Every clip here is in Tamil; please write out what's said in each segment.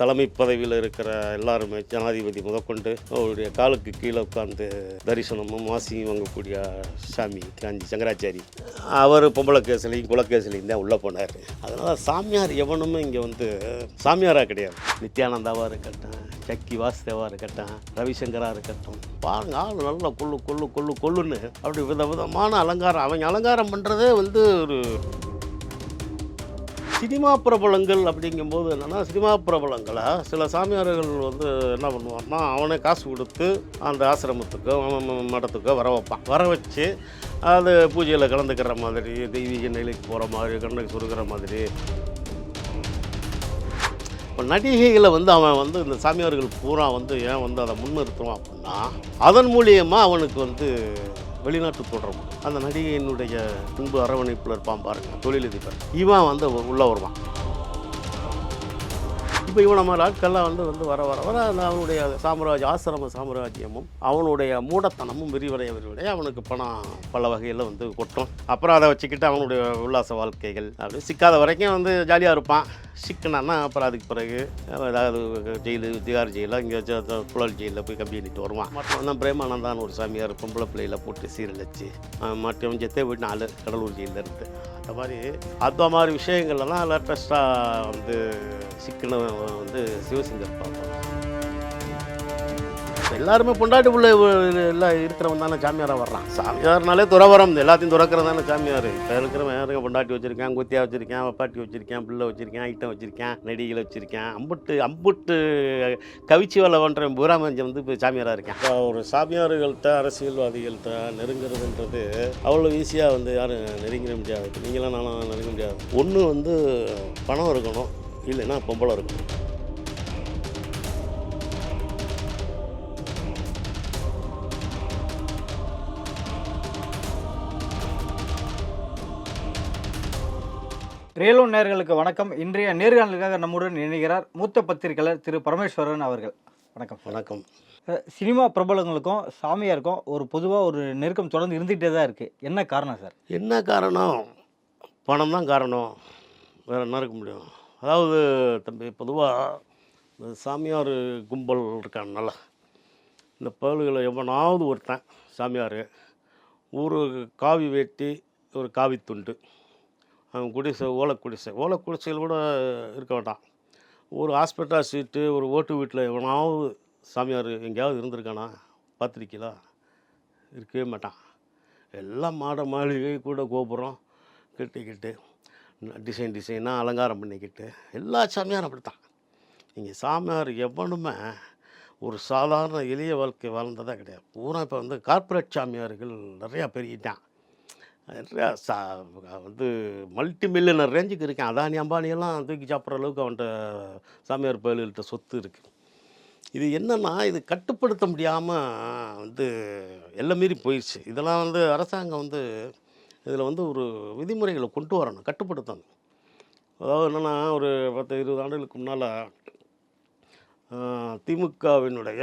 தலைமை பதவியில் இருக்கிற எல்லாருமே ஜனாதிபதி முதற்கொண்டு அவருடைய காலுக்கு கீழே உட்காந்து தரிசனமும் வாசியும் வாங்கக்கூடிய சாமி காஞ்சி சங்கராச்சாரி. அவர் பொம்பளை கேஸ்லையும் குலக்கேஸ்லையும் தான் உள்ளே போனார். அதனால் சாமியார் எவனுமே இங்கே வந்து சாமியாராக கிடையாது. நித்யானந்தாவாக இருக்கட்டும் சக்கி வாசுதேவாக இருக்கட்டும் ரவிசங்கராக இருக்கட்டும் பாருங்க ஆள் நல்லா கொள்ளு கொள்ளு கொள்ளு கொள்ளுன்னு அப்படி வித விதமான அலங்காரம். அவங்க அலங்காரம் பண்ணுறதே வந்து ஒரு சினிமா பிரபலங்கள் அப்படிங்கும்போது என்னென்னா சினிமா பிரபலங்களை? சில சாமியார்கள் வந்து என்ன பண்ணுவான்னா அவனே காசு கொடுத்து அந்த ஆசிரமத்துக்கோ மடத்துக்கோ வர வைப்பான். வர வச்சு அது பூஜையில் கலந்துக்கிற மாதிரி தெய்வீக நிலைக்கு போகிற மாதிரி கண்ணுக்கு சுருக்கிற மாதிரி. இப்போ நடிகைகளை வந்து அவன் வந்து இந்த சாமியார்கள் பூரா வந்து ஏன் வந்து அதை முன்னிறுத்துவான் அப்படின்னா அதன் மூலியமாக அவனுக்கு வந்து வெளிநாட்டு தொடரும் அந்த நடிகையினுடைய அன்பு அரவணைப்பில் இருப்பான் பாருங்க தொழிலதிபர். இவன் வந்து உள்ளே வருவான். இப்போ இவனை மாதிரி ஆட்கள்லாம் வந்து வந்து வர வர வர அந்த அவனுடைய சாம்ராஜ்ய ஆசிரம சாம்ராஜ்யமும் அவனுடைய மூடத்தனமும் விரிவடைய விரிவடைய அவனுக்கு பணம் பல வகையில் வந்து கொட்டும். அப்புறம் அதை வச்சுக்கிட்டு அவனுடைய உல்லாச வாழ்க்கைகள் அப்படி சிக்காத வரைக்கும் வந்து ஜாலியாக இருப்பான். சிக்கனானா அப்புறம் அதுக்கு பிறகு ஏதாவது ஜெயிலு திகார் ஜெயிலில் இங்கே புழல் ஜெயிலில் போய் கம்பி பண்ணிட்டு வருவான். மற்றும் தான் பிரேமானந்தான் ஒரு சாமியார் பொம்பளை பிள்ளையில் போட்டு சீரழிச்சு மற்றும் ஜெத்தே போயிட்டு நாலு கடலூர் ஜெயிலில் இருந்து. அந்த மாதிரி அந்த மாதிரி விஷயங்கள்லாம் லேட்டஸ்ட்டாக வந்து சிக்கன வந்து சிவசங்கர் பார்ப்போம் எல்லாருமே பொண்டாட்டி பிள்ளை எல்லாம் இருக்கிறவன் தானே சாமியாராக வர்றான். சாமியார்னாலே துறவரம் எல்லாத்தையும் துறக்கிறது தானே சாமியார். இப்போ இருக்கிறவன் யாருங்க பொண்டாட்டி வச்சிருக்கேன் குத்தியா வச்சிருக்கேன் வப்பாட்டி வச்சிருக்கேன் பிள்ளை வச்சிருக்கேன் ஐட்டம் வச்சிருக்கேன் நெடிகளை வச்சிருக்கேன் அம்புட்டு அம்புட்டு கவிச்சி வேலை பண்ணுறேன் பூராமஞ்சம் வந்து இப்போ சாமியாராக இருக்கேன். இப்போ ஒரு சாமியார்கள்ட்ட அரசியல்வாதிகள்கிட்ட நெருங்குறதுன்றது அவ்வளோ ஈஸியாக வந்து யாரும் நெருங்கிட முடியாது. நீங்களாம் நானும் நெருங்க முடியாது. ஒன்று வந்து பணம் இருக்கணும் இல்லைன்னா பொம்பளை இருக்கணும். ரேலோ நேர்களுக்கு வணக்கம். இன்றைய நேர்காணலுக்காக நம்முடன் இணைகிறார் மூத்த பத்திரிகையாளர் திரு பரமேஸ்வரன் அவர்கள். வணக்கம். வணக்கம். சினிமா பிரபலங்களுக்கும் சாமியாருக்கும் ஒரு பொதுவாக ஒரு நெருக்கம் தொடர்ந்து இருந்துகிட்டே தான் இருக்குது என்ன காரணம் சார்? என்ன காரணம்? பணம் தான் காரணம். வேறு என்ன இருக்க முடியும்? அதாவது தம்பி பொதுவாக சாமியார் கும்பல் இருக்காங்கல்ல இந்த பயல்களை எவனாவது ஒருத்தன் சாமியார் ஒரு காவி வேட்டி ஒரு காவி துண்டு குடிசை ஓலக்குடிசை குடிசை. கூட இருக்க வேண்டாம் ஒரு ஹாஸ்பிட்டல் சீட்டு ஒரு ஓட்டு வீட்டில் எவனாவது சாமியார் எங்கேயாவது இருந்திருக்கானா பார்த்துருக்கீங்களா இருக்கவே மாட்டான். எல்லாம் மாட மாளிகை கூட கோபுரம் கட்டிக்கிட்டு டிசைன் டிசைனாக அலங்காரம் பண்ணிக்கிட்டு எல்லா சாமியாரும் அப்படித்தான். நீங்கள் சாமியார் எவனுமே ஒரு சாதாரண எளிய வாழ்க்கை வாழ்ந்ததாக கிடையாது. பூரா இப்போ வந்து கார்ப்பரேட் சாமியார்கள் நிறையா பெருகிட்டான் வந்து மல்டி மில்லியனர் ரேஞ்சுக்கு இருக்கேன். அதானி அம்பானியெல்லாம் தூக்கி சாப்பிட்ற அளவுக்கு அவன்கிட்ட சாமியார் பயில்கிட்ட சொத்து இருக்குது இது என்னென்னா இது கட்டுப்படுத்த முடியாமல் வந்து எல்லாம் மீறி போயிடுச்சு இதெல்லாம் வந்து அரசாங்கம் வந்து இதில் வந்து ஒரு விதிமுறைகளை கொண்டு வரணும் கட்டுப்படுத்தணும். அதாவது என்னென்னா ஒரு பத்து இருபது ஆண்டுகளுக்கு முன்னால் திமுகவினுடைய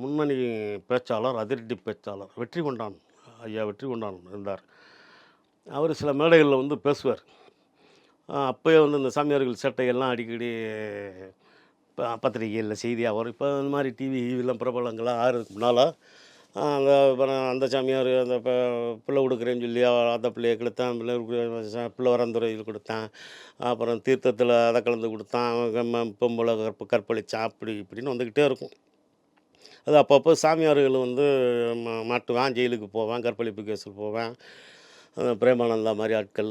முன்னணி பேச்சாளர் அதிரடி பேச்சாளர் வெற்றி கொண்டான் ஐயா வெற்றி கொண்டான் இருந்தார். அவர் சில மேடைகளில் வந்து பேசுவார். அப்போயே வந்து இந்த சாமியார்கள் சட்டையெல்லாம் அடிக்கடி பத்திரிகையில் செய்தியாக வரும் இப்போ இந்த மாதிரி டிவி இதெல்லாம் பிரபலங்களாக ஆறுறதுக்கு முன்னால் அந்த அப்புறம் அந்த சாமியார் அந்த ப- பிள்ளை கொடுக்குறேன்னு சொல்லி அந்த பிள்ளையை கொடுத்தேன் பிள்ளை பிள்ளை வரந்துறையில் கொடுத்தேன் அப்புறம் தீர்த்தத்தில் அதை கலந்து கொடுத்தான் அவன் பொம்பளை கற்ப கற்பழிச்சான் அப்படி இப்படின்னு வந்துக்கிட்டே இருக்கும். அது அப்பப்போ சாமியார்கள் வந்து மாட்டுவேன் ஜெயிலுக்கு போவேன் கற்பழிப்பு கேஸில் போவேன். பிரேமானந்தா மாதிரி ஆட்கள்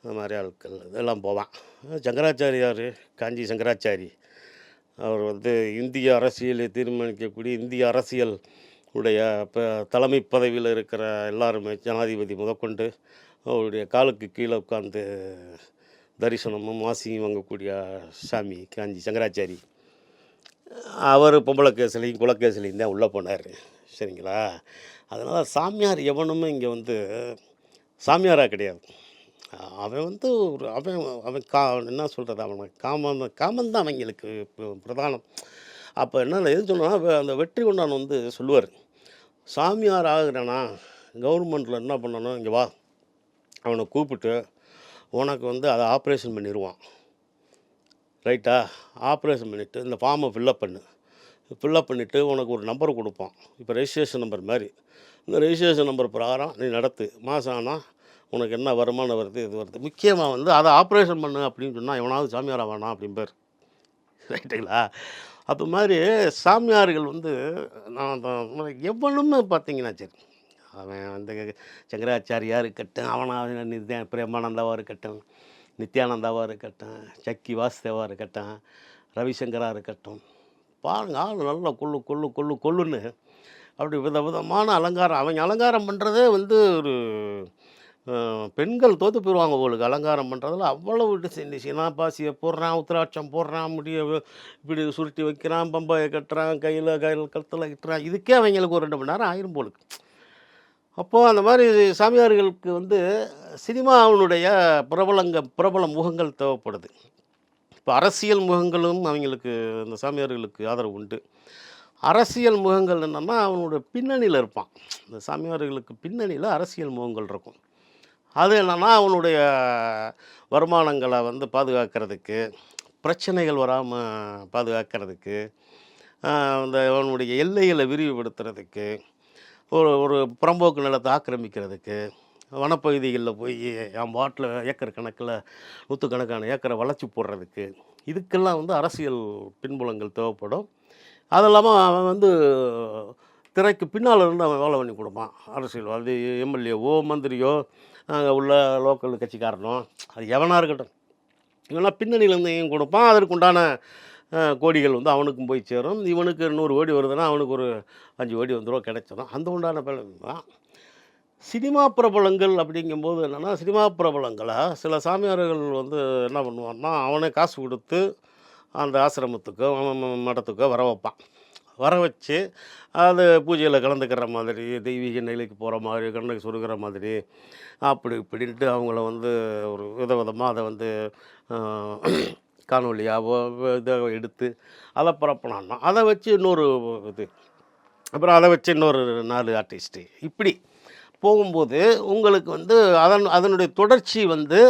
அந்த மாதிரி ஆட்கள் இதெல்லாம் போவான். சங்கராச்சாரியார் காஞ்சி சங்கராச்சாரி அவர் வந்து இந்திய அரசியலை தீர்மானிக்கக்கூடிய இந்திய அரசியல் உடைய இப்போ தலைமை பதவியில் இருக்கிற எல்லாருமே ஜனாதிபதி முதற்கொண்டு அவருடைய காலுக்கு கீழே உட்காந்து தரிசனமும் வாசியும் வாங்கக்கூடிய சாமி காஞ்சி சங்கராச்சாரி. அவர் பொம்பளை குலக்கேசலையும் தான் உள்ளே போனார். சரிங்களா? அதனால் சாமியார் எவனுமே இங்கே வந்து சாமியாராக கிடையாது. அவன் வந்து ஒரு அவன் அவன் கா என்ன சொல்கிறது அவன் காமன் காமன் தான் அவங்களுக்கு பிரதானம். அப்போ என்ன எது சொன்னா அந்த வெற்றி கொண்டான் வந்து சொல்லுவார். சாமியார் ஆகுறேனா கவர்மெண்ட்டில் என்ன பண்ணணும் இங்கே வா. அவனை கூப்பிட்டு உனக்கு வந்து அதை ஆப்ரேஷன் பண்ணிடுவான் ரைட்டா? ஆப்ரேஷன் பண்ணிவிட்டு இந்த ஃபார்மை ஃபில்லப் பண்ணு. ஃபில்லப் பண்ணிவிட்டு உனக்கு ஒரு நம்பர் கொடுப்போம் இப்போ ரெஜிஸ்ட்ரேஷன் நம்பர் மாதிரி. இந்த ரெஜிஸ்ட்ரேஷன் நம்பர் பிரகாரம் நீ நடத்து. மாதம் ஆனால் உனக்கு என்ன வருமானம் வருது இது வருது? முக்கியமாக வந்து அதை ஆப்ரேஷன் பண்ணு அப்படின்னு சொன்னால் எவனாவது சாமியாராக வேணாம் அப்படிம்பார் ரைட்டுங்களா அது மாதிரி சாமியார்கள் வந்து நான் எவ்வளவுமே எவனுமே பார்த்தீங்கன்னா சரி அவன் வந்து சங்கராச்சாரியாக இருக்கட்டும் அவனா நித்யா பிரேமானந்தாவாக இருக்கட்டும் நித்யானந்தாவாக இருக்கட்டும் சக்கி வாசுதேவாக இருக்கட்டும் ரவிசங்கராக இருக்கட்டும். பாருங்கள் ஆள் நல்லா கொள்ளு கொள்ளு கொள்ளு கொள்ளுன்னு அப்படி வித விதமான அலங்காரம். அவங்க அலங்காரம் பண்ணுறதே வந்து ஒரு பெண்கள் தோற்று போயிடுவாங்க உங்களுக்கு அலங்காரம் பண்ணுறதுல அவ்வளோ டிசைன் டிசைனாக பாசியை போடுறான் உத்திராட்சம் போடுறான் முடிய இப்படி சுருட்டி வைக்கிறான் பம்பாயை கட்டுறான் கையில் கையில் கழுத்தில் கட்டுறான் இதுக்கே அவங்களுக்கு ஒரு ரெண்டு மணி நேரம் ஆயிரும் போலுக்கு. அப்போது அந்த மாதிரி சாமியார்களுக்கு வந்து சினிமாவினுடைய பிரபலங்க பிரபல முகங்கள் தேவைப்படுது. இப்போ அரசியல் முகங்களும் அவங்களுக்கு அந்த சாமியார்களுக்கு ஆதரவு உண்டு. அரசியல் முகங்கள் என்னென்னா அவனோட பின்னணியில் இருப்பான். இந்த சாமியார்களுக்கு பின்னணியில் அரசியல் முகங்கள் இருக்கும். அது என்னென்னா அவனுடைய வருமானங்களை வந்து பாதுகாக்கிறதுக்கு பிரச்சனைகள் வராமல் பாதுகாக்கிறதுக்கு அந்த இந்த அவனுடைய எல்லைகளை விரிவுபடுத்துறதுக்கு ஒரு ஒரு புறம்போக்கு நிலத்தை ஆக்கிரமிக்கிறதுக்கு வனப்பகுதிகளில் போய் என் பாட்டில் ஏக்கர் கணக்கில் நூற்றுக்கணக்கான ஏக்கரை வளர்ச்சி போடுறதுக்கு இதுக்கெல்லாம் வந்து அரசியல் பின்புலங்கள் தேவைப்படும். அது இல்லாமல் அவன் வந்து திரைக்கு பின்னால் இருந்து அவன் வேலை பண்ணி கொடுப்பான். அரசியல்வாதி எம்எல்ஏவோ மந்திரியோ அங்கே உள்ள லோக்கல் கட்சிக்காரனோ அது எவனாக இருக்கட்டும். இவனா பின்னணியிலேருந்து இவன் கொடுப்பான். அதற்குண்டான கோடிகள் வந்து அவனுக்கும் போய் சேரும். இவனுக்கு நூறு கோடி வருதுன்னா அவனுக்கு ஒரு அஞ்சு கோடி வந்துடும் கிடைச்சிடும் அந்த உண்டான பலன் தான். சினிமா பிரபலங்கள் அப்படிங்கும்போது என்னென்னா சினிமா பிரபலங்களை சில சாமியார்கள் வந்து என்ன பண்ணுவான்னா அவனே காசு கொடுத்து அந்த ஆசிரமத்துக்கோ மடத்துக்கோ வர வைப்பான். வர வச்சு அது பூஜையில் கலந்துக்கிற மாதிரி தெய்வீக நிலைக்கு போகிற மாதிரி கண்ணுக்கு சுருக்கிற மாதிரி அப்படி இப்படின்ட்டு அவங்கள வந்து ஒரு வித விதமாக அதை வந்து காணொலியாவோ இதை எடுத்து அதை பரப்பினான்னா அதை வச்சு இன்னொரு இது அப்புறம் அதை வச்சு இன்னொரு நாலு ஆர்டிஸ்ட்டு. இப்படி போகும்போது உங்களுக்கு வந்து அதன் அதனுடைய தொடர்ச்சி வந்து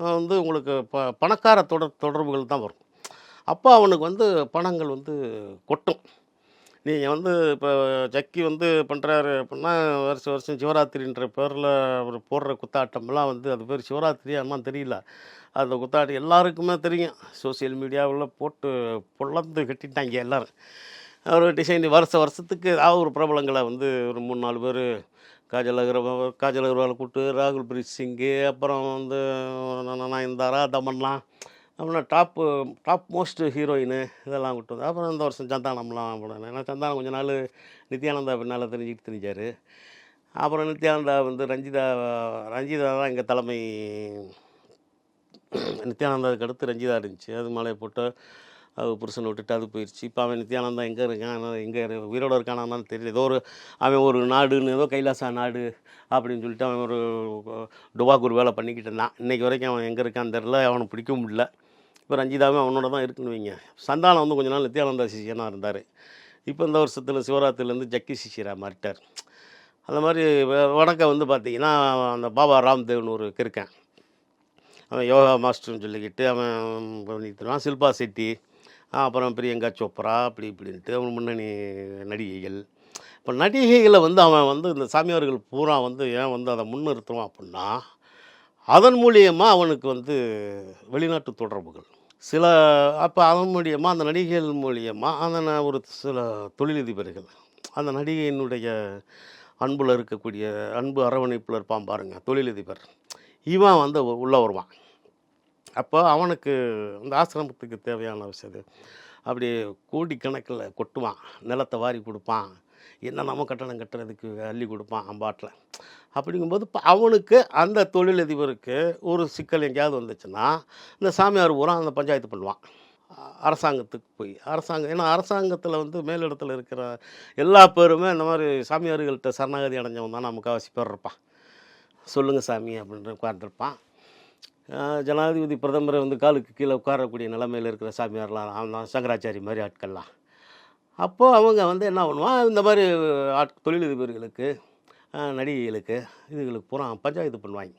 வந்து உங்களுக்கு ப பணக்கார தொடர் தொடர்புகள் தான் வரும். அப்போ அவனுக்கு வந்து பணங்கள் வந்து கொட்டும். நீங்கள் வந்து இப்போ ஜக்கி வந்து பண்ணுறாரு அப்படின்னா வருஷம் வருஷம் சிவராத்திரின்ற பேரில் அவர் போடுற குத்தாட்டம்லாம் வந்து அது பேர் சிவராத்திரி அம்மா தெரியல. அந்த குத்தாட்டம் எல்லாருக்குமே தெரியும். சோசியல் மீடியாவில் போட்டு பொழந்து கட்டிட்டாங்க எல்லோரும். அவர் டிசைன் வருஷ வருஷத்துக்கு ஏதாவது ஒரு பிரபலங்களை வந்து ஒரு மூணு நாலு பேர் காஜல் அகர்வால் காஜல் அகர்வால் கூப்பிட்டு ராகுல் பிரீத் சிங்கு அப்புறம் வந்து நயன்தாரா தமன்லாம் அப்புறம் டாப்பு டாப் மோஸ்ட் ஹீரோயின் இதெல்லாம் விட்டு அப்புறம் இந்த வருஷம் சந்தானம்லாம் போனேன். ஏன்னா சந்தானம் கொஞ்ச நாள் நித்யானந்தா பின்னால் தெரிஞ்சுக்கிட்டு தெரிஞ்சார். அப்புறம் நித்யானந்தா வந்து ரஞ்சிதா ரஞ்சிதா தான் எங்கள் தலைமை நித்யானந்தாவுக்கு அடுத்து ரஞ்சிதா இருந்துச்சு. அது மலையை போட்டு அது புருஷனை விட்டுட்டு அது போயிடுச்சு இப்போ அவன் நித்யானந்தா எங்கே இருக்கான்? எங்கே உயிரோட இருக்கானான்னு தெரியல. ஏதோ ஒரு அவன் ஒரு நாடுன்னு ஏதோ கைலாசா நாடு அப்படின்னு சொல்லிட்டு அவன் ஒரு டுபாக்கூர் வேலை பண்ணிக்கிட்டு இருந்தான். இன்றைக்கி வரைக்கும் அவன் எங்கே இருக்கான்னு தெரில அவனை பிடிக்க முடியல. இப்போ ரஞ்சிதாவே அவனோட தான் இருக்குன்னு வைங்க. சந்தானம் வந்து கொஞ்ச நாள் நித்யானந்தா சிஷியனாக இருந்தார். இப்போ இந்த வருஷத்தில் சிவராத்திரிலேருந்து ஜக்கி சிஷியராக மாறிட்டார். அந்த மாதிரி வ- வடக்க வந்து பார்த்தீங்கன்னா அந்த பாபா ராம்தேவ்னு ஒரு இருக்கேன் அவன் யோகா மாஸ்டர்னு சொல்லிக்கிட்டு அவன் பண்ணிட்டு சில்பா செட்டி அப்புறம் பிரியங்கா சோப்ரா அப்படி இப்படின்ட்டு அவன் முன்னணி நடிகைகள். இப்போ நடிகைகளை வந்து அவன் வந்து இந்த சாமியார்கள் பூரா வந்து ஏன் வந்து அதை முன்னிறுத்துவான் அப்படின்னா அதன் மூலியமாக அவனுக்கு வந்து வெளிநாட்டு தொடர்புகள். சில அப்போ அதன் மூலியமாக அந்த நடிகைகள் மூலியமாக அந்த ஒரு சில தொழிலதிபர்கள் அந்த நடிகையினுடைய அன்பில் இருக்கக்கூடிய அன்பு அரவணைப்பில் இருப்பான் பாருங்கள் தொழிலதிபர். இவன் வந்து உள்ளே வருவான். அப்போ அவனுக்கு அந்த ஆசிரமத்துக்கு தேவையான விஷயம் அப்படி கோடிக்கணக்கில் கொட்டுவான். நிலத்தை வாரி கொடுப்பான். என்ன நம்ம கட்டணம் கட்டுறதுக்கு அள்ளி கொடுப்பான் அம்பாட்டில். அப்படிங்கும்போது இப்போ அவனுக்கு அந்த தொழிலதிபருக்கு ஒரு சிக்கல் எங்கேயாவது வந்துச்சுன்னா இந்த சாமியார் பூரா அந்த பஞ்சாயத்து பண்ணுவான். அரசாங்கத்துக்கு போய். அரசாங்கம் ஏன்னா அரசாங்கத்தில் வந்து மேலிடத்தில் இருக்கிற எல்லா பேருமே இந்த மாதிரி சாமியார்கள்ட்ட சரணாகதி அடைஞ்சவன் தான் முக்கால்வாசி பேர் இருப்பான். சொல்லுங்கள் சாமி அப்படின்ற உட்கார்ந்துருப்பான். ஜனாதிபதி பிரதமரை வந்து காலுக்கு கீழே உட்காரக்கூடிய நிலைமையில் இருக்கிற சாமியார்லாம் அவன் சங்கராச்சாரி மாதிரி ஆட்கள்லாம். அப்போது அவங்க வந்து என்ன பண்ணுவான் இந்த மாதிரி ஆட் தொழிலதிபர்களுக்கு நடிகைகளுக்கு இதுகளுக்கு பூரா பஞ்சாயத்து பண்ணுவாங்க.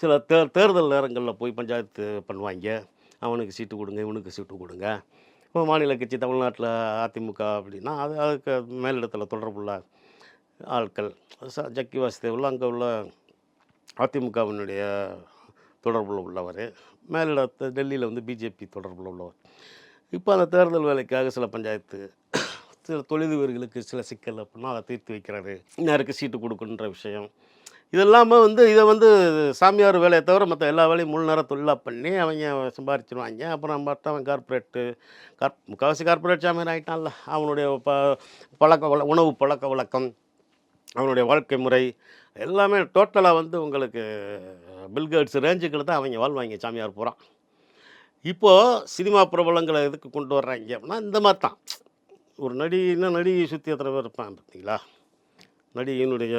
சில தே தேர்தல் நேரங்களில் போய் பஞ்சாயத்து பண்ணுவாங்க. அவனுக்கு சீட்டு கொடுங்க இவனுக்கு சீட்டு கொடுங்க. இப்போ மாநில கட்சி தமிழ்நாட்டில் அதிமுக அப்படின்னா அது அதுக்கு மேலிடத்தில் தொடர்புள்ள ஆட்கள் ச ஜக்கி வாசுதேவில் அங்கே உள்ள அதிமுகவினுடைய தொடர்பில் உள்ளவர். மேலிடத்து டெல்லியில் வந்து பிஜேபி தொடர்பில் உள்ளவர். இப்போ அந்த தேர்தல் வேலைக்காக சில பஞ்சாயத்து சில தொழிலதிபர்களுக்கு சில சிக்கல் அப்படின்னா அதை தீர்த்து வைக்கிறது இன்னாருக்கு சீட்டு கொடுக்குன்ற விஷயம். இதெல்லாமே வந்து இதை வந்து சாமியார் வேலையை தவிர மற்ற எல்லா வேலையும் முழு நேரம் தொழிலாக பண்ணி அவங்க சம்பாரிச்சிருவாங்க. அப்புறம் பார்த்தா அவன் கார்ப்பரேட்டு கார் முக்கால்வாசி கார்ப்பரேட் சாமியார் ஆகிட்டான்ல அவனுடைய ப பழக்க வழ உணவு பழக்க வழக்கம் அவனுடைய வாழ்க்கை முறை எல்லாமே டோட்டலாக வந்து உங்களுக்கு பில்கேட்ஸ் ரேஞ்சுக்கில் தான் அவங்க வாழ்வாங்க சாமியார் பூரா. இப்போது சினிமா பிரபலங்களை எதுக்கு கொண்டு வர்றாங்க அப்படின்னா இந்த மாதிரி தான். ஒரு நடிகைன்னா நடிகை சுற்றி எத்தனை பேர் இருப்பான் பார்த்தீங்களா? நடிகையினுடைய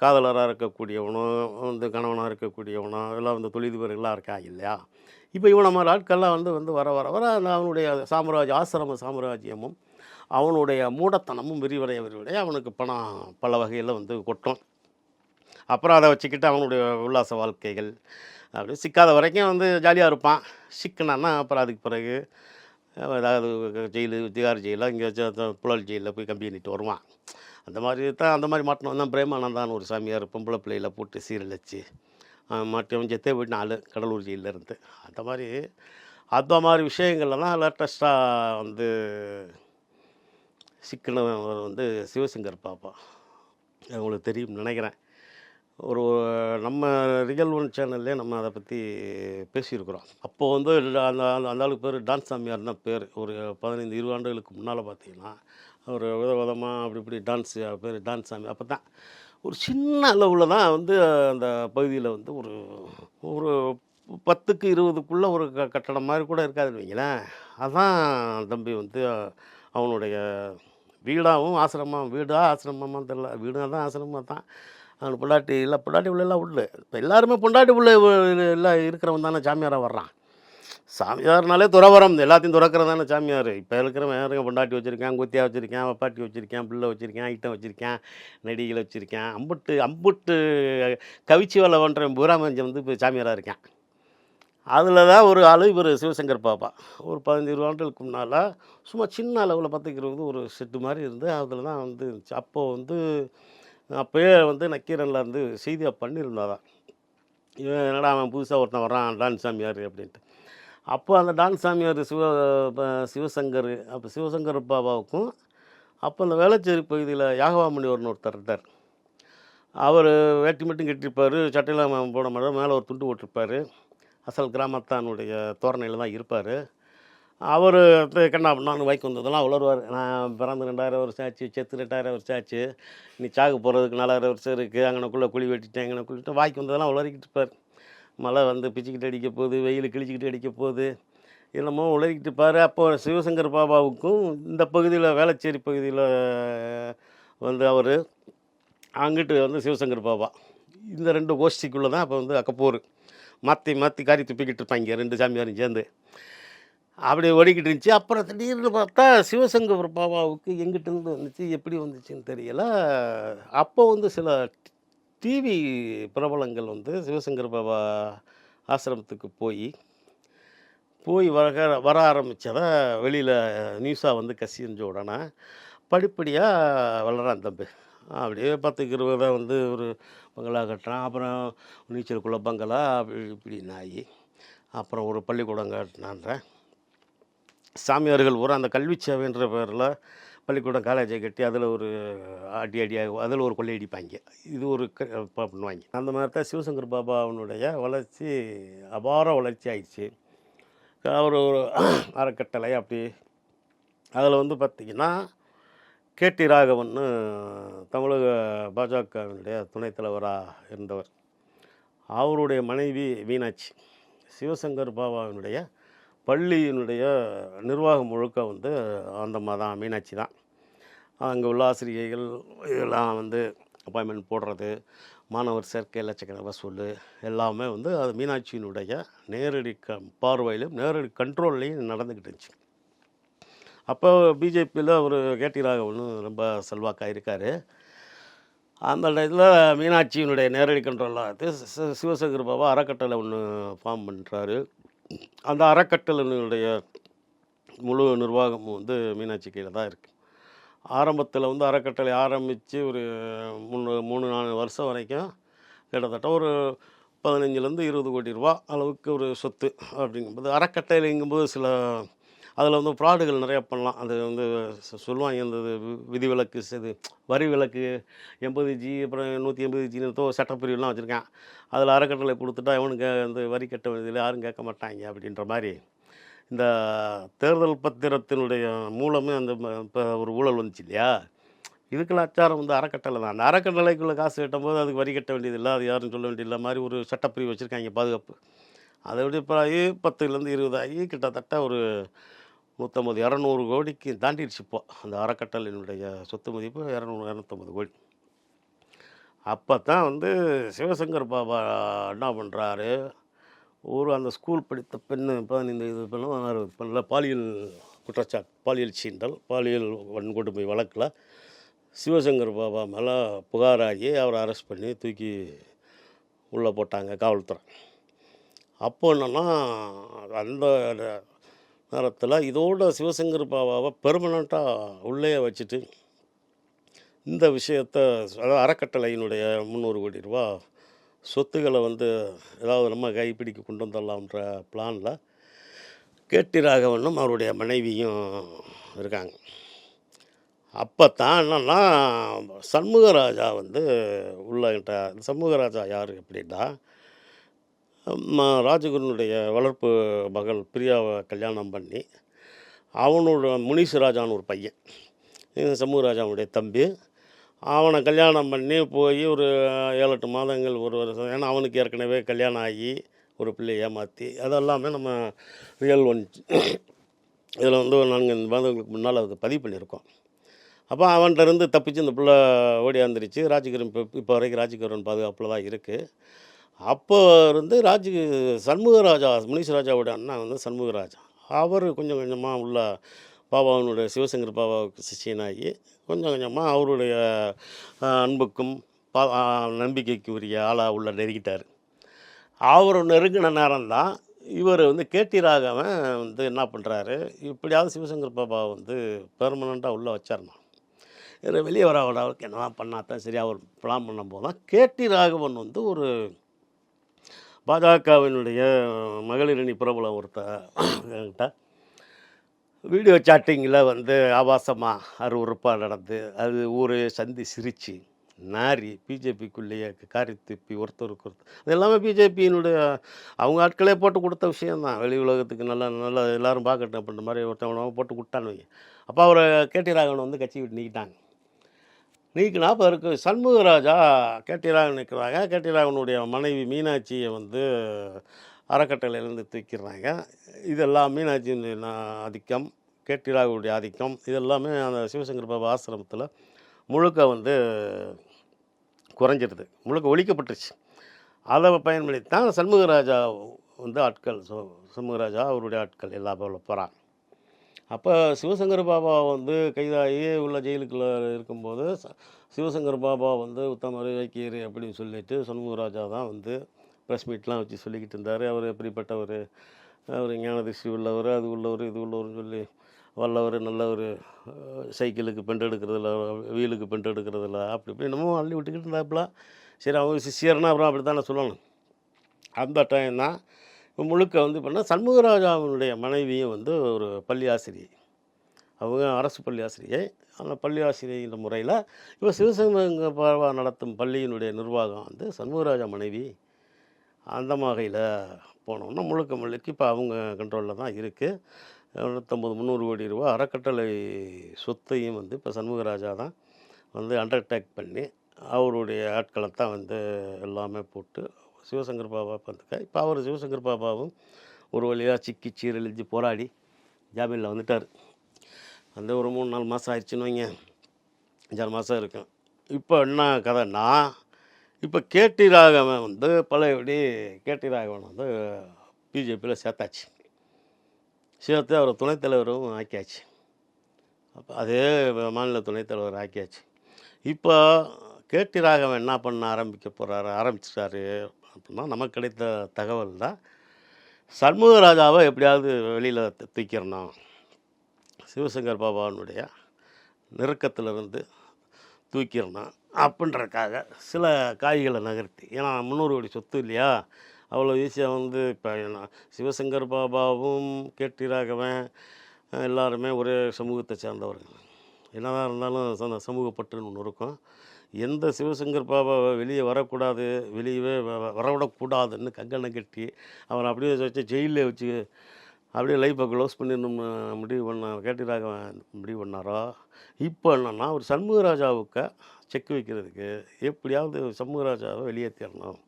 காதலராக இருக்கக்கூடியவனோ வந்து கணவனாக இருக்கக்கூடியவனோ எல்லாம் வந்து தொழிலதிபர்களாக இருக்கா இல்லையா? இப்போ இவனை மாதிரி ஆட்கள்லாம் வந்து வந்து வர வர வர அந்த அவனுடைய சாம்ராஜ்ய ஆசிரம சாம்ராஜ்யமும் அவனுடைய மூடத்தனமும் விரிவடைய விரிவடைய அவனுக்கு பணம் பல வகையில் வந்து கொட்டும். அப்புறம் அதை வச்சுக்கிட்டு அவனுடைய உல்லாச வாழ்க்கைகள் அப்படி சிக்காத வரைக்கும் வந்து ஜாலியாக இருப்பான். சிக்கினான்னா அப்புறம் அதுக்கு பிறகு ஏதாவது ஜெயிலு திகார் ஜெயிலாக இங்கே புழல் ஜெயிலில் போய் கம்பி பண்ணிட்டு வருவான். அந்த மாதிரி தான் அந்த மாதிரி மாட்டணும் தான் பிரேமானந்தான் ஒரு சாமியார் பொம்பளை பிள்ளையில போட்டு சீரழிச்சு மாட்டியவன் செத்தே போயிட்டு நாலு கடலூர் ஜெயிலில் இருந்து. அந்த மாதிரி அந்த மாதிரி விஷயங்கள்ல தான் லேட்டஸ்ட்டாக வந்து சிக்கனவர் வந்து சிவசங்கர் பாப்பா. உங்களுக்கு தெரியும் நினைக்கிறேன். ஒரு நம்ம ரியல் ஒன் சேனல்லே நம்ம அதை பற்றி பேசியிருக்கிறோம். அப்போது வந்து அந்த அந்த ஆளுக்கு பேர் டான்ஸ் சாமியார் தான் பேர். ஒரு பதினைந்து இருபது ஆண்டுகளுக்கு முன்னால் பார்த்தீங்கன்னா ஒரு வித விதமாக அப்படி இப்படி டான்ஸ் பேர் டான்ஸ் சாமி. அப்போ தான் ஒரு சின்ன அளவில் தான் வந்து அந்த பகுதியில் வந்து ஒரு ஒரு பத்துக்கு இருபதுக்குள்ளே ஒரு க கட்டடம் மாதிரி கூட இருக்காதுன்னு வைங்களேன். அதான் தம்பி வந்து அவனுடைய வீடாகவும் ஆசிரமம் வீடாக ஆசிரமமாக தெரில வீடாக தான் ஆசிரமமாக தான். அவனுக்கு பொண்டாட்டி இல்லை. பொண்டாட்டி பிள்ளைலாம் உள்ள இப்போ எல்லாருமே பொண்டாட்டி பிள்ளை எல்லாம் இருக்கிறவன் தானே சாமியாராக வர்றான். சாமியார்னாலே துறவரம். எல்லாத்தையும் துறக்கிறது தானே சாமியார். இப்போ இருக்கிறவன் யாருங்க பொண்டாட்டி வச்சுருக்கேன்? குத்தியாக வச்சுருக்கேன்? வப்பாட்டி வச்சுருக்கேன்? பிள்ளை வச்சுருக்கேன்? ஐட்டம் வச்சுருக்கேன்? நெடிகளை வச்சுருக்கேன்? அம்புட்டு அம்புட்டு கவிச்சி வேலை பண்ணுற பூராமஞ்சம் வந்து இப்போ சாமியாராக இருக்கேன். அதில் தான் ஒரு ஆள் இவர் சிவசங்கர் பாப்பா. ஒரு பதினஞ்சு இருபது ஆண்டுகளுக்கு முன்னால் சும்மா சின்ன அளவில் பத்துக்கு இருபது ஒரு செட்டு மாதிரி இருந்து அதில் தான் வந்து அப்போது வந்து அப்போயே வந்து நக்கீரனில் இருந்து செய்தியாக பண்ணியிருந்தாதான் இவன் என்னடா அவன் புதுசாக ஒருத்தன் வர்றான் டான்ஸ் சாமியார் அப்படின்ட்டு. அப்போ அந்த டான்ஸ் சாமியார் சிவ சிவசங்கர் அப்போ சிவசங்கர் பாபாவுக்கும் அப்போ அந்த வேளச்சேரி பகுதியில் யாகவாமணிவர்னு ஒருத்தர் இருந்தார் அவர் வேட்டி மட்டும் கட்டியிருப்பார் சட்டையெல்லாம் போட மாட்டார் மேலே ஒரு துண்டு போட்டிருப்பார். அசல் கிராமத்தானுடைய தோரணையில் தான் இருப்பார். அவர் கண்ணா நான் வாய்க்கு வந்ததெல்லாம் உளருவார் நான் பிறந்து ரெண்டாயிரம் வருஷம் ஆச்சு செத்து ரெண்டாயிரம் வருஷம் ஆச்சு. நீ சாகு போகிறதுக்கு நாலாயிரம் வருஷம் இருக்குது அங்கனக்குள்ளே குழி வெட்டிட்டேன் அங்கனக்குள்ளிட்டு வாய்க்கு வந்ததெல்லாம் உளறிக்கிட்டு இருப்பார். மழை வந்து பிச்சுக்கிட்டு அடிக்க போகுது வெயில் கிழிச்சிக்கிட்டு அடிக்க போகுது. என்னமோ உளறிக்கிட்டு இருப்பார். அப்போ சிவசங்கர் பாபாவுக்கும் இந்த பகுதியில் வேளச்சேரி பகுதியில் வந்து அவர் அங்கிட்டு வந்து சிவசங்கர் பாபா. இந்த ரெண்டு கோஷ்டிக்குள்ளே தான் அப்போ வந்து அக்கப்போர். மாற்றி மாற்றி காரி துப்பிக்கிட்டு இருப்பாங்க ரெண்டு சாமியாரும் சேர்ந்து. அப்படி ஓடிக்கிட்டு இருந்துச்சு. அப்புறம் திடீர்னு பார்த்தா சிவசங்கர் பாபாவுக்கு எங்கிட்டிருந்து வந்துச்சு எப்படி வந்துச்சுன்னு தெரியல. அப்போ வந்து சில டிவி பிரபலங்கள் வந்து சிவசங்கர் பாபா ஆசிரமத்துக்கு போய் போய் வர வர ஆரம்பித்ததை வெளியில் நியூஸாக வந்து கசிஞ்ச உடனே படிப்படியாக வளரான் தம்பி. அப்படியே பத்துக்கு இருபதாக வந்து ஒரு பங்களா கட்டுறான். அப்புறம் நீச்சல் பங்களா அப்படி இப்படின்னு ஆகி அப்புறம் ஒரு பள்ளிக்கூடம் கட்டினான்றேன் சாமியார்கள் பூரா அந்த கல்வி சேவைன்ற பேரில் பள்ளிக்கூடம் காலேஜை கட்டி அதில் ஒரு அடி அடியாக அதில் ஒரு கொள்ளையடிப்பாங்க இது ஒரு க- பண்ணுவாங்க. அந்த மாதிரி தான் சிவசங்கர் பாபா அவனுடைய வளர்ச்சி அபார வளர்ச்சி ஆயிடுச்சு. அவர் ஒரு அறக்கட்டளை அப்படி. அதில் வந்து பார்த்திங்கன்னா கேடி ராகவன்னு தமிழக பாஜகவினுடைய துணைத் தலைவராக இருந்தவர். அவருடைய மனைவி மீனாட்சி. சிவசங்கர் பாபாவினுடைய பள்ளியினுடைய நிர்வாகம் முழுக்க வந்து அந்த தான் மீனாட்சி தான். அங்கே உள்ள ஆசிரியைகள் இதெல்லாம் வந்து அப்பாயின்மெண்ட் போடுறது மாணவர் சேர்க்கை லட்சக்கணக்கான வசூல் எல்லாமே வந்து அது மீனாட்சியினுடைய நேரடி க பார்வையிலும் நேரடி கண்ட்ரோல்லையும் நடந்துக்கிட்டு இருந்துச்சு. அப்போ பிஜேபியில் ஒரு கேடி ராகவனும் ரொம்ப செல்வாக்காக இருக்கார். அந்த இதில் மீனாட்சியினுடைய நேரடி கண்ட்ரோலாக சிவசங்கர் பாபா அறக்கட்டளை ஒன்று ஃபார்ம் பண்ணுறாரு அந்த அறக்கட்டளையினுடைய முழு நிர்வாகமும் வந்து மீனாட்சி கையில் தான் இருக்குது ஆரம்பத்தில் வந்து அறக்கட்டளை ஆரம்பித்து ஒரு மூணு மூணு நாலு வருஷம் வரைக்கும் கிட்டத்தட்ட ஒரு பதினஞ்சுலேருந்து இருபது கோடி ரூபா அளவுக்கு ஒரு சொத்து அப்படிங்கும்போது அறக்கட்டளைங்கும்போது சில அதில் வந்து ஃப்ராடுகள் நிறையா பண்ணலாம். அது வந்து சொல்லுவாங்க இந்த இது வி- விதிவிலக்கு இது வரி விலக்கு எண்பது ஜி அப்புறம் நூற்றி எண்பது ஜின்னு சட்டப்பிரிவுலாம் வச்சுருக்கேன். அதில் அறக்கட்டளை கொடுத்துட்டா இவனுக்கு இந்த வரி கட்ட வேண்டியதில்லை யாரும் கேட்க மாட்டாங்க அப்படின்ற மாதிரி. இந்த தேர்தல் பத்திரத்தினுடைய மூலமே அந்த இப்போ ஒரு ஊழல் வந்துச்சு இல்லையா? இதுக்கெல்லாம் அச்சாரம் வந்து அறக்கட்டளை தான். அந்த அறக்கட்டளைக்குள்ளே காசு கட்டும்போது அதுக்கு வரி கட்ட வேண்டியதில்லை அது யாரும் சொல்ல வேண்டியதில்லை மாதிரி ஒரு சட்டப்பிரிவு வச்சுருக்காங்க பாதுகாப்பு. அதை விட இப்போ பத்துலேருந்து இருபதாகி கிட்டத்தட்ட ஒரு நூற்றம்பது இரநூறு கோடிக்கு தாண்டிடுச்சு இப்போ. அந்த அறக்கட்டளையினுடைய சொத்து மதிப்பு இரநூறு இரநூத்தம்பது கோடி. அப்போ தான் வந்து சிவசங்கர் பாபா என்ன பண்ணுறாரு ஒரு அந்த ஸ்கூல் படித்த பெண் பதினைந்து இது பெண்ணும் பண்ணல பாலியல் குற்றச்சாட்டு பாலியல் சீண்டல் பாலியல் வன்கொடுமை வழக்கில் சிவசங்கர் பாபா மேலே புகாராகி அவரை அரெஸ்ட் பண்ணி தூக்கி உள்ளே போட்டாங்க காவல்துறை. அப்போ என்னென்னா அந்த நேரத்தில் இதோட சிவசங்கர் பாபாவை பெர்மனண்ட்டாக உள்ளே வச்சுட்டு இந்த விஷயத்தை அதாவது அறக்கட்டளையினுடைய முந்நூறு கோடி ரூபா சொத்துக்களை வந்து ஏதாவது நம்ம கைப்பிடிக்கு கொண்டு வந்துடலாம்ன்ற பிளானில் கேட்டி ராகவனும் அவருடைய மனைவியும் இருக்காங்க. அப்போ தான் என்னென்னா சண்முகராஜா வந்து உள்ள சண்முகராஜா யார் அப்படின்னா ராஜகுருனுடைய வளர்ப்பு மகள் பிரியாவை கல்யாணம் பண்ணி அவனோட முனீஸ்வராஜான்னு ஒரு பையன் சமூக ராஜாவுடைய தம்பி. அவனை கல்யாணம் பண்ணி போய் ஒரு ஏழு எட்டு மாதங்கள் ஒரு வருஷம் ஏன்னா அவனுக்கு ஏற்கனவே கல்யாணம் ஆகி ஒரு பிள்ளை ஏமாற்றி அதெல்லாமே நம்ம ரியல் ஒன் இதில் வந்து நாங்கள் இந்த மாதங்களுக்கு முன்னால் அதுக்கு பதிவு பண்ணியிருக்கோம். அப்போ அவன்கிட்ட இருந்து தப்பிச்சு இந்த பிள்ளை ஓடியாந்துருச்சு ராஜகிரன் இப்போ இப்போ வரைக்கும் ராஜகிரன் பாதுகாப்பில் தான் இருக்குது அப்போ இருந்து ராஜு சண்முகராஜா முனீஸ்வராஜாவோட அண்ணா வந்து சண்முகராஜா. அவர் கொஞ்சம் கொஞ்சமாக உள்ள பாபாவினுடைய சிவசங்கர் பாபாவுக்கு சிஷியனாகி கொஞ்சம் கொஞ்சமாக அவருடைய அன்புக்கும் பா நம்பிக்கைக்கு உரிய ஆளாக உள்ள நெருங்கிட்டார். அவர் நெருங்கின நேரம்தான் இவர் வந்து கேட்டி ராகவன் வந்து என்ன பண்ணுறாரு இப்படியாவது சிவசங்கர் பாபா வந்து பெர்மனண்ட்டாக உள்ளே வச்சார்னா இவர் வெளியே வர அவருக்கு என்னவா பண்ணாதான் சரி அவர் பிளான் பண்ணும்போது தான் கேட்டி ராகவன் வந்து ஒரு பாஜகவினுடைய மகளிரணி பிரபலம் ஒருத்தர்கிட்ட வீடியோ சாட்டிங்கில் வந்து ஆபாசமாக அறுவறுப்பாக நடந்து அது ஊரே சந்தி சிரித்து நாரி பிஜேபிக்குள்ளேயே காரி திருப்பி ஒருத்தருக்கு ஒருத்தர் அது எல்லாமே பிஜேபியினுடைய அவங்க ஆட்களே போட்டு கொடுத்த விஷயந்தான் வெளி உலகத்துக்கு நல்லா நல்லா எல்லாரும் பார்க்கட்டும் அப்படின்ற மாதிரி ஒருத்தவங்க போட்டு கொடுத்தான்னு வைங்க. அப்போ அவரை கேட்டி ராகவன் வந்து கட்சி விட்டு நீக்கிட்டாங்க. நீக்கினா இப்போ இருக்கு. சண்முகராஜா கேட்டிராகவன் நிற்கிறாங்க கேட்டிராகவனுடைய மனைவி மீனாட்சியை வந்து அறக்கட்டளையிலேருந்து தூக்கிடுறாங்க. இதெல்லாம் மீனாட்சியின் ஆதிக்கம் கேட்டிராகவனுடைய ஆதிக்கம் இதெல்லாமே அந்த சிவசங்கர் பாபா ஆசிரமத்தில் முழுக்க வந்து குறைஞ்சிருது முழுக்க ஒழிக்கப்பட்டுருச்சு. அதை பயன்படுத்தி தான் சண்முகராஜா வந்து ஆட்கள் சோ சண்முகராஜா அவருடைய ஆட்கள் எல்லா போல போகிறாங்க அப்போ சிவசங்கர் பாபா வந்து கைதாகி உள்ள ஜெயிலுக்குள்ள இருக்கும்போது சிவசங்கர் பாபா வந்து உத்தமர் வைக்கியர் அப்படின்னு சொல்லிட்டு சண்முகராஜா தான் வந்து ப்ரெஸ் மீட்லாம் வச்சு சொல்லிக்கிட்டு இருந்தார். அவர் எப்படிப்பட்டவர்? அவர் ஞானதிர்ஷ்டி உள்ளவர் அது உள்ளவர் இது உள்ளவர்னு சொல்லி வல்லவர் நல்லவர் ஒரு சைக்கிளுக்கு பெண்ட் எடுக்கிறதில்ல வீலுக்கு பெண்ட் எடுக்கிறதில்ல அப்படி இப்படி நம்ம அள்ளி விட்டுக்கிட்டு இருந்தாப்புல. சரி அவங்க சிஷியர்னா அப்புறம் அப்படி தானே சொல்லணும். அந்த டைம் தான் முழுக்க வந்து பண்ணால் சண்முகராஜாவினுடைய மனைவியும் வந்து ஒரு பள்ளி ஆசிரியை அவங்க அரசு பள்ளி ஆசிரியை அந்த பள்ளி ஆசிரியைன்ற முறையில் இப்போ சிவசங்க பாபா நடத்தும் பள்ளியினுடைய நிர்வாகம் வந்து சண்முகராஜா மனைவி அந்த வகையில் போனோம்னா முழுக்க முழுக்க இப்போ அவங்க கண்ட்ரோலில் தான் இருக்குது நூற்றம்பது முந்நூறு கோடி ரூபா அறக்கட்டளை சொத்தையும் வந்து இப்போ சண்முகராஜா தான் வந்து அண்டர்டேக் பண்ணி அவருடைய ஆட்களை தான் வந்து எல்லாமே போட்டு சிவசங்கர் பாபா வந்துக்க இப்போ அவர் சிவசங்கர் பாபாவும் ஒரு வழியாக சிக்கி சீரழிஞ்சு போராடி ஜாமீனில் வந்துட்டார். வந்து ஒரு மூணு நாலு மாதம் ஆயிடுச்சுன்னு வைங்க. அஞ்சாறு மாதம் இருக்கும் இப்போ என்ன கதைன்னா இப்போ கேடி ராகவன் வந்து பழையபடி கேடி ராகவன் வந்து பிஜேபியில் சேர்த்தாச்சு. சேர்த்து அவர் துணைத் தலைவரும் ஆக்கியாச்சு. அப்போ அதே மாநில துணைத் தலைவர் ஆக்கியாச்சு. இப்போ கேடி ராகவன் என்ன பண்ண ஆரம்பிக்க போகிறாரு ஆரம்பிச்சிட்டாரு அப்படின்னா நமக்கு கிடைத்த தகவல் தான். சண்முக ராஜாவை எப்படியாவது வெளியில் தூக்கிடணும். சிவசங்கர் பாபாவினுடைய நெருக்கத்திலிருந்து தூக்கிடணும் அப்படின்றக்காக சில காய்களை நகர்த்தி. ஏன்னா முந்நூறு கோடி சொத்து இல்லையா? அவ்வளோ ஈஸியாக வந்து இப்போ சிவசங்கர் பாபாவும் கேட்டி ராகவன் எல்லாருமே ஒரே சமூகத்தை சேர்ந்தவர்கள். என்னதான் இருந்தாலும் சமூகப்பட்டுன்னு சமூகப்பற்றுன்னு ஒன்று இருக்கும். எந்த சிவசங்கர் பாபாவை வெளியே வரக்கூடாது வெளியவே வ- வரவிடக்கூடாதுன்னு கங்கணம் கட்டி அவரை அப்படியே வச்சு ஜெயிலில் வச்சு அப்படியே லைஃப்பை க்ளோஸ் பண்ணிடணும்னு முடிவு பண்ண கேட்டிராக முடிவு பண்ணாரோ? இப்போ என்னென்னா ஒரு சண்முகராஜாவுக்கு செக் வைக்கிறதுக்கு எப்படியாவது சண்முகராஜாவை வெளியேற்றிடணும்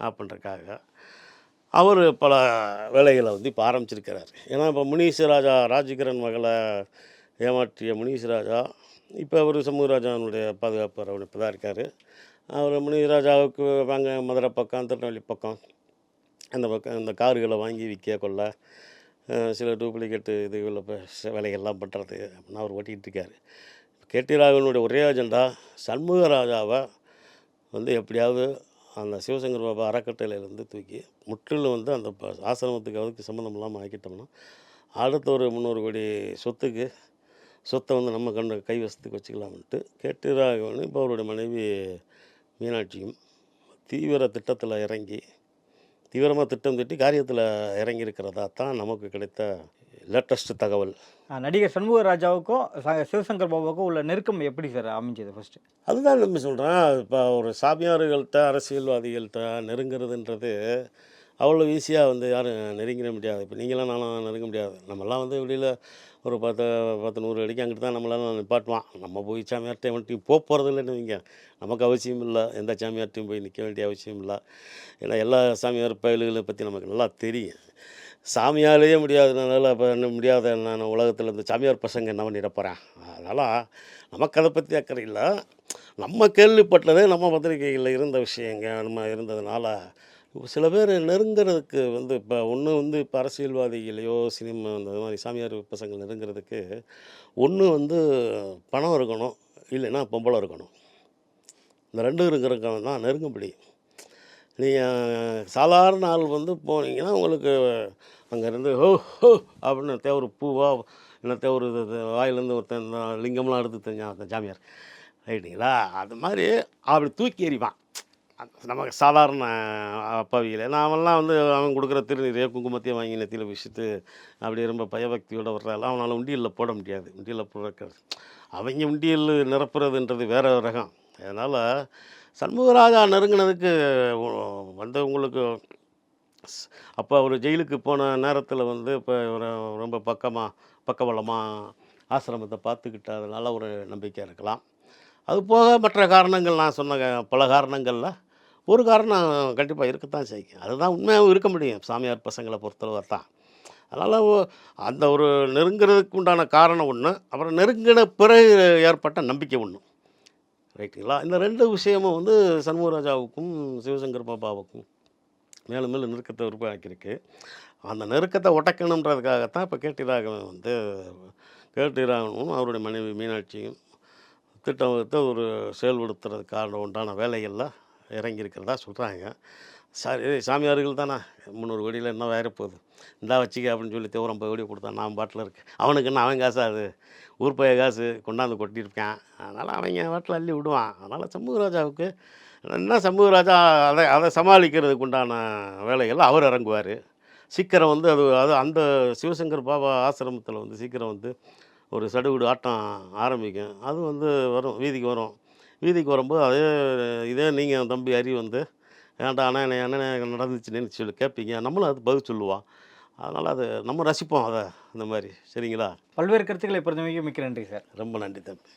அப்படின்றக்காக அவர் பல வேலைகளை வந்து இப்போ ஆரம்பிச்சிருக்கிறார். ஏன்னா இப்போ முனீஸ்வராஜா ராஜகிரண் மகளை ஏமாற்றிய முனீஸ்வராஜா இப்போ அவர் சண்முகராஜாவுடைய பாதுகாப்பு இப்போ தான் இருக்கார். அவர் முனிராஜாவுக்கு வாங்க மதுரை பக்கம் திருநெல்வேலி பக்கம் அந்த பக்கம் இந்த கார்களை வாங்கி விற்க கொள்ள சில டூப்ளிகேட்டு இதுகளில் இப்போ வேலைகள்லாம் பண்ணுறது அப்படின்னு அவர் ஓட்டிகிட்டு இருக்காரு. கேடி ராகவனுடைய ஒரே அஜெண்டா சண்முகராஜாவை வந்து எப்படியாவது அந்த சிவசங்கர் பாபா அறக்கட்டளையிலேருந்து தூக்கி முற்றிலும் வந்து அந்த ஆசிரமத்துக்கு அதுக்கு சம்மந்தம் இல்லாமல் ஆக்கிட்டோம்னா அடுத்த ஒரு முந்நூறு கோடி சொத்துக்கு சொத்தை வந்து நம்ம கண்ணு கைவசத்துக்கு வச்சுக்கலாம்ன்ட்டு கேடி ராகவன் இப்போ அவருடைய மனைவி மீனாட்சியும் தீவிர திட்டத்தில் இறங்கி தீவிரமாக திட்டம் திட்டி காரியத்தில் இறங்கி இருக்கிறதா தான் நமக்கு கிடைத்த லேட்டஸ்ட் தகவல். நடிகர் சண்முக ராஜாவுக்கும் சிவசங்கர் பாபாவுக்கும் உள்ள நெருக்கம் எப்படி சார் அமைஞ்சது ஃபர்ஸ்ட் அதுதான் நம்ம சொல்கிறேன் இப்போ ஒரு சாமியார்கள்ட்ட அரசியல்வாதிகள்கிட்ட நெருங்கிறதுன்றது அவ்வளோ ஈஸியாக வந்து யாரும் நெருங்கிட முடியாது. இப்போ நீங்களாம் நானும் நெருங்க முடியாது. நம்மலாம் வந்து வெளியில் ஒரு பத்து பத்து நூறு அடிக்கு அங்கிட்டு தான் நம்மளால நிப்பாட்டுவான். நம்ம போய் சாமியார்ட்ட வந்துட்டு போக போகிறது இல்லைன்னு வைங்க. நமக்கு அவசியம் இல்லை. எந்த சாமியார்ட்டையும் போய் நிற்க வேண்டிய அவசியம் இல்லை. ஏன்னா எல்லா சாமியார் பயில்களை பற்றி நமக்கு நல்லா தெரியும். சாமியாலேயே முடியாதனால அப்போ என்ன முடியாத நான் உலகத்தில் இந்த சாமியார் பசங்க என்ன பண்ணிட போகிறேன் அதனால் நமக்கு அதை பற்றி அக்கறை இல்லை. நம்ம கேள்விப்பட்டதே நம்ம பத்திரிகைகளில் இருந்த விஷயங்க நம்ம இருந்ததுனால சில பேர் நெருங்கிறதுக்கு வந்து இப்போ ஒன்று வந்து இப்போ அரசியல்வாதிகளையோ சினிமா இந்த மாதிரி சாமியார் பசங்க நெருங்கிறதுக்கு ஒன்று வந்து பணம் இருக்கணும் இல்லைன்னா பொம்பளை இருக்கணும். இந்த ரெண்டும் இருக்கிறவங்க தான் நெருங்க முடியும் நீங்கள் சாதாரண ஆள் வந்து போனீங்கன்னா உங்களுக்கு அங்கேருந்து ஹோ ஹோ அப்படின்னு தே ஒரு பூவா இல்லை ஒரு இது- வாயிலேருந்து ஒருத்தன் லிங்கம்லாம் எடுத்து தெரிஞ்சான் அந்த சாமியார். ரைட்டுங்களா? அது மாதிரி அப்படி தூக்கி எறிவான். நமக்கு சாதாரண அப்பாவியில். நாமெல்லாம் அவன்லாம் வந்து அவன் கொடுக்குற திருநீரையோ குங்குமத்தையும் வாங்கி நெத்தியில் வச்சுட்டு அப்படி ரொம்ப பயபக்தியோடு வர்றதெல்லாம் அவனால் உண்டியலில் போட முடியாது. உண்டியலில் போடுறது அவங்க உண்டியல் நிரப்புறதுன்றது வேற ரகம். அதனால் சண்முகராஜா நெருங்கினதுக்கு வந்தவங்களுக்கு அப்போ அவர் ஜெயிலுக்கு போன நேரத்தில் வந்து இப்போ ரொம்ப பக்கமாக பக்கபலமாக ஆசிரமத்தை பார்த்துக்கிட்டதுனால ஒரு நம்பிக்கை இருக்கலாம். அது போக மற்ற காரணங்கள் நான் சொன்ன பல காரணங்களில் ஒரு காரணம் கண்டிப்பாக இருக்கத்தான் செய்யும். அதுதான் உண்மையாகவும் இருக்க முடியும். சாமியார் பசங்களை பொறுத்தளவு தான். அதனால் அந்த ஒரு நெருங்கிறதுக்கு உண்டான காரணம் ஒன்று அப்புறம் நெருங்கின பிறகு ஏற்பட்ட நம்பிக்கை ஒன்று ரைட்டுங்களா இந்த ரெண்டு விஷயமும் வந்து சண்முகராஜாவுக்கும் சிவசங்கர் பாபாவுக்கும் மேலும் மேலும் நெருக்கத்தை உருவாக்கியிருக்கு. அந்த நெருக்கத்தை உடைக்கணுன்றதுக்காகத்தான் இப்போ கேட்டி ராகவன் வந்து கேட்டி ராகவனும் அவருடைய மனைவி மீனாட்சியும் திட்டம் ஒரு ஒரு செயல்படுத்துறதுக்கான உண்டான வேலைகளில் இறங்கியிருக்கிறதா சொல்கிறாங்க சாரி சாமியார்கள் தானே? முந்நூறு கோடியில் என்ன வேறு போகுது? இந்தா வச்சுக்க அப்படின்னு சொல்லி ஒரு ஐம்பது கோடி கொடுத்தான் நான் பாட்டில் இருக்கு அவனுக்கு என்ன அவன் காசு அது? ஊர் பைய காசு கொண்டாந்து கொட்டியிருப்பேன் அதனால் அவங்க பாட்டில் அள்ளி விடுவான். அதனால் சண்முகராஜாவுக்கு என்ன சண்முகராஜா அதை அதை சமாளிக்கிறதுக்கு உண்டான வேலைகள் அவர் இறங்குவார். சீக்கிரம் வந்து அது அது அந்த சிவசங்கர் பாபா ஆசிரமத்தில் வந்து சீக்கிரம் வந்து ஒரு சடுகுடு ஆட்டம் ஆரம்பிக்கும். அது வந்து வரும் வீதிக்கு வரும். வீதிக்கு வரும்போது அதே இதே நீங்கள் தம்பி அறி வந்து ஏன்டா அண்ணா என்ன அண்ணன் நடந்துச்சுன்னு சொல்லி கேட்பீங்க நம்மளும் அது பதில் சொல்லுவான் அதனால் அது நம்ம ரசிப்போம் அதை இந்த மாதிரி. சரிங்களா? பல்வேறு கருத்துக்களை பொறுத்தவரைக்கும் மிக்க நன்றி சார். ரொம்ப நன்றி தம்பி.